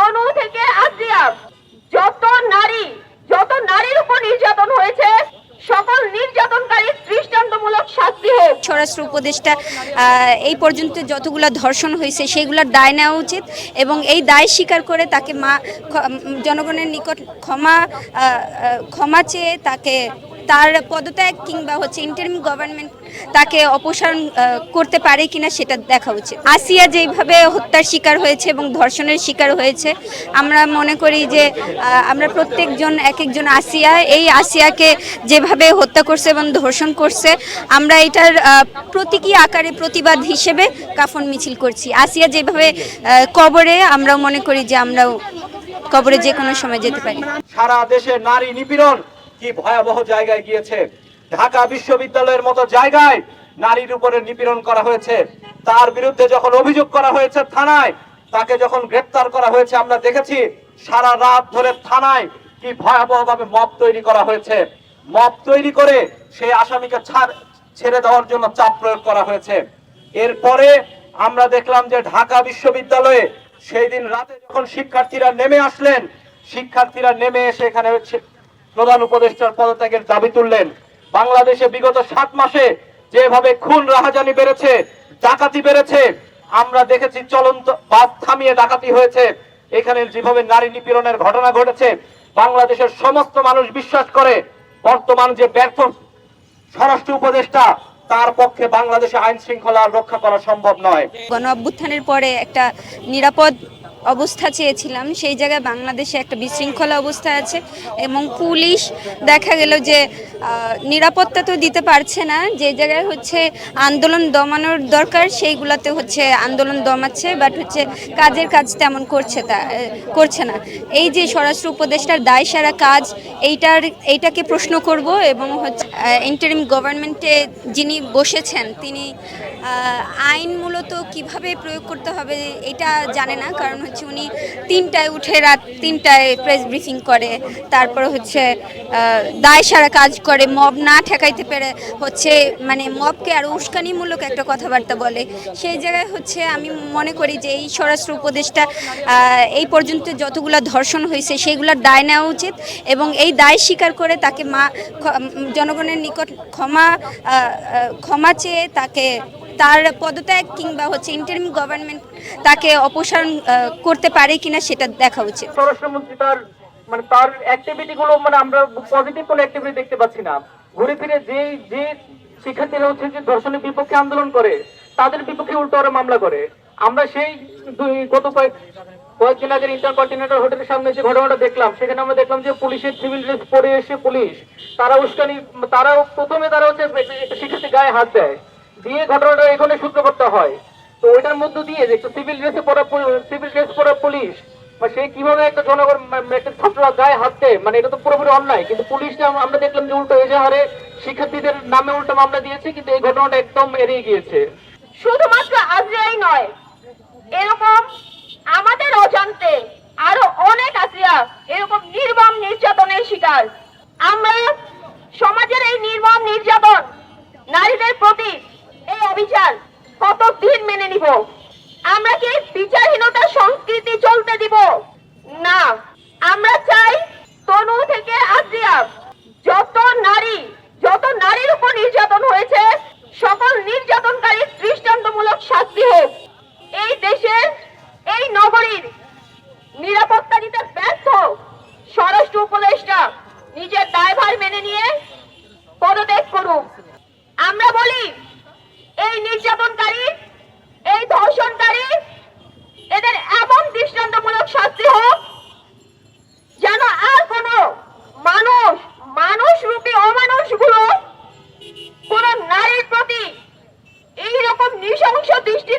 তনু থেকে আজিয়া যত নারী, যত নারীর উপর নির্যাতন হয়েছে, সকল নির্যাতনকারী দৃষ্টান্তমূলক শাস্তি হোক। স্বরাষ্ট্র উপদেষ্টা এই পর্যন্ত যতগুলো ধর্ষণ হয়েছে, সেগুলোর দায় নেওয়া উচিত এবং এই দায় স্বীকার করে তাকে মা জনগণের নিকট ক্ষমা ক্ষমা চেয়ে তাকে তার পদত্যাগ কিংবা হচ্ছে ইন্টারিম গভর্নমেন্ট তাকে অপসারণ করতে পারে কিনা সেটা দেখা উচিত। আসিয়া যেইভাবে হত্যার শিকার হয়েছে এবং ধর্ষণের শিকার হয়েছে, আমরা মনে করি যে আমরা প্রত্যেকজন এক একজন আসিয়া, এই আসিয়াকে যেভাবে হত্যা করছে এবং ধর্ষণ করছে, আমরা এটার প্রতীকী আকারে প্রতিবাদ হিসেবে কাফন মিছিল করছি। আসিয়া যেভাবে কবরে আমরা মনে করি যে আমরাও কবরে যে কোনো সময় যেতে পারি। সারা দেশে নারী নিপীড়ন কি ভয়াবহ জায়গায় গিয়েছে? ঢাকা বিশ্ববিদ্যালয়ের মতো জায়গায় নারীর উপরে নিপীড়ন করা হয়েছে। তার বিরুদ্ধে যখন অভিযোগ করা হয়েছে থানায়, তাকে যখন গ্রেপ্তার করা হয়েছে, আমরা দেখেছি সারা রাত ধরে থানায় কি ভয়াবহভাবে মব তৈরি করা হয়েছে। মব তৈরি করে সেই আসামিকে ছাড়, ছেড়ে দেওয়ার জন্য চাপ প্রয়োগ করা হয়েছে। এরপরে আমরা দেখলাম যে ঢাকা বিশ্ববিদ্যালয়ে সেই দিন রাতে যখন শিক্ষার্থীরা নেমে আসলেন, শিক্ষার্থীরা নেমে এসে এখানে প্রধান উপদেষ্টার পদত্যাগের দাবি তুললেন। বাংলাদেশে বিগত সাত মাসে যেভাবে খুন রাহাজানি বেড়েছে, ডাকাতি বেড়েছে, আমরা দেখেছি চলন্ত বাস থামিয়ে ডাকাতি হয়েছে। এখানে যেভাবে নারী নিপীড়নের ঘটনা ঘটেছে, বাংলাদেশের সমস্ত মানুষ বিশ্বাস করে, বর্তমান যে ব্যর্থ স্বরাষ্ট্র উপদেষ্টা, তার পক্ষে বাংলাদেশে আইন শৃঙ্খলা রক্ষা করা সম্ভব নয়। গণ অভ্যুত্থানের পরে একটা নিরাপদ অবস্থা চেয়েছিলাম। সেই জায়গায় বাংলাদেশে একটা বিশৃঙ্খলা অবস্থা আছে এবং পুলিশ দেখা গেল যে নিরাপত্তা তো দিতে পারছে না। যে জায়গায় হচ্ছে আন্দোলন দমানোর দরকার, সেইগুলোতে হচ্ছে আন্দোলন দমাচ্ছে বাট হচ্ছে কাজের কাজ তেমন করছে তা করছে না। এই যে স্বরাষ্ট্র উপদেষ্টার দায় সারা কাজ, এইটার, এইটাকে প্রশ্ন করব এবং হচ্ছে ইন্টারিম গভর্নমেন্টে যিনি বসেছেন, তিনি আইন মূলত কীভাবে প্রয়োগ করতে হবে, এটা জানে না। কারণ হচ্ছে উনি তিনটায় উঠে রাত তিনটায় প্রেস ব্রিফিং করে। তারপর হচ্ছে দায় সারা কাজ করে। মব না ঠেকাইতে পেরে হচ্ছে মানে মবকে আরও উস্কানিমূলক একটা কথাবার্তা বলে। সেই জায়গায় হচ্ছে আমি মনে করি যে এই স্বরাষ্ট্র উপদেষ্টা এই পর্যন্ত যতগুলো ধর্ষণ হয়েছে সেইগুলোর দায় নেওয়া উচিত এবং এই দায় স্বীকার করে তাকে মা জনগণের নিকট ক্ষমা ক্ষমা চেয়ে তাকে তার পদত্যাগ কিংবা হচ্ছে ইন্টারিম গভর্নমেন্ট তাকে অপসারণ করতে পারে কিনা সেটা দেখা উচিত স্বরাষ্ট্রমন্ত্রী তার মানে তার অ্যাক্টিভিটি গুলো মানে আমরা পজিটিভ কোনো অ্যাক্টিভিটি দেখতে পাচ্ছি না। ঘুরে ফিরে যে যে শিক্ষার্থীরা হচ্ছে যে ধর্ষণের বিপক্ষে আন্দোলন করে, তাদের বিপক্ষে উল্টো ওরা মামলা করে। আমরা সেই গত কয়েক, কয়েকদিন আগের ইন্টারকন্টিনেন্টাল হোটেলের সামনে যে ঘটনাটা দেখলাম, সেখানে আমরা দেখলাম যে পুলিশের সিভিল ড্রেস পরে এসে পুলিশ, তারা উস্কানি তারা প্রথমে তারা হচ্ছে শিক্ষার্থী গায়ে হাত দেয়। দিয়ে ঘটনাটা এখানে সূত্রপাত হয়। তো ওইটার মধ্য দিয়ে যে একটা সিভিল ড্রেসে পরা সিভিল ড্রেস পরা পুলিশ, বা সে কীভাবে একটা জনগণ মানে একটা ছাত্ররা গায়ে হাত দেয় মানে এটা তো পুরোপুরি অন্যায়। কিন্তু পুলিশটা আম- আমরা দেখলাম যে উল্টো এজাহারে শিক্ষার্থীদের নামে উল্টো মামলা দিয়েছে, কিন্তু এই ঘটনাটা একদম এড়িয়ে গিয়েছে। শুধুমাত্র আজরাই নয়, এরকম আমাদের অজান্তে আরও অনেক আসিয়া এরকম নির্মম নির্যাতনের শিকার আমরা সমাজের এই নির্মম নির্যাতন নারীদের প্রতি কত কতদিন মেনে নিব? আমরা কি বিচারহীনতার সংস্কৃতি চলতে দিব? না, আমরা চাই তনু থেকে নৃশংস দৃষ্টি